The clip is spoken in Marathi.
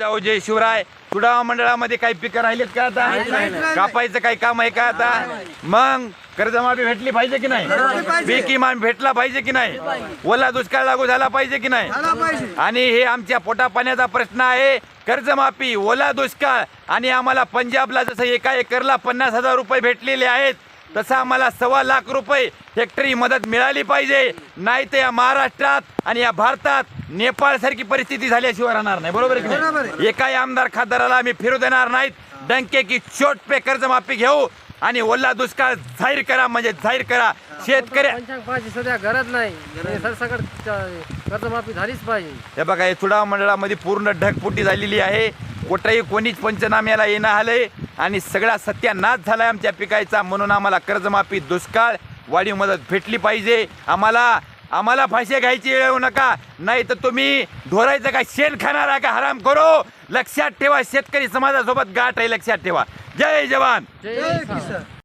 जाऊ जय शिवराय. तुडावा मंडळामध्ये काही पिकं राहिलेत का आता? कापायचं काही काम आहे का आता? मग कर्जमाफी भेटली पाहिजे की नाही? पीक इमान भेटला पाहिजे की नाही? ओला दुष्काळ लागू झाला पाहिजे की नाही? आणि हे आमच्या पोटा पाण्याचा प्रश्न आहे. कर्जमाफी ओला दुष्काळ आणि आम्हाला पंजाबला जसं एका एकरला पन्नास हजार रुपये भेटलेले आहेत. तसं आम्हाला सव्वा लाख रुपये हेक्टरी मदत मिळाली पाहिजे. नाही तर या महाराष्ट्रात आणि या भारतात नेपाळ सारखी परिस्थिती झाल्याशिवाय राहणार नाही. बरोबर आहे की नाही? एकाही आमदार खासदाराला आम्ही फिरू देणार नाहीत. डंके की चोट पे कर्जमाफी घेऊ आणि ओला दुष्काळ जाहीर करा म्हणजे जाहीर करा. शेतकरी पंचांग सध्या गरज नाही. हे सरसकट च- कर्जमाफी झालीच पाहिजे. हे बघा हे चुडाव मंडळामध्ये पूर्ण ढगफुटी झालेली आहे. कुठंही कोणीच पंचनाम्याला येणं आलंय. आणि सगळा सत्यानाश झालाय आमच्या पिकायचा. म्हणून आम्हाला कर्जमाफी दुष्काळ वाढीव मदत भेटली पाहिजे. आम्हाला आम्हाला फाशी घ्यायची वेळ येऊ नका. नाही तर तुम्ही धोरायचं का शेण खाणार आहे का हराम करो. लक्षात ठेवा शेतकरी समाजासोबत गाठ आहे लक्षात ठेवा. जय जवान. जय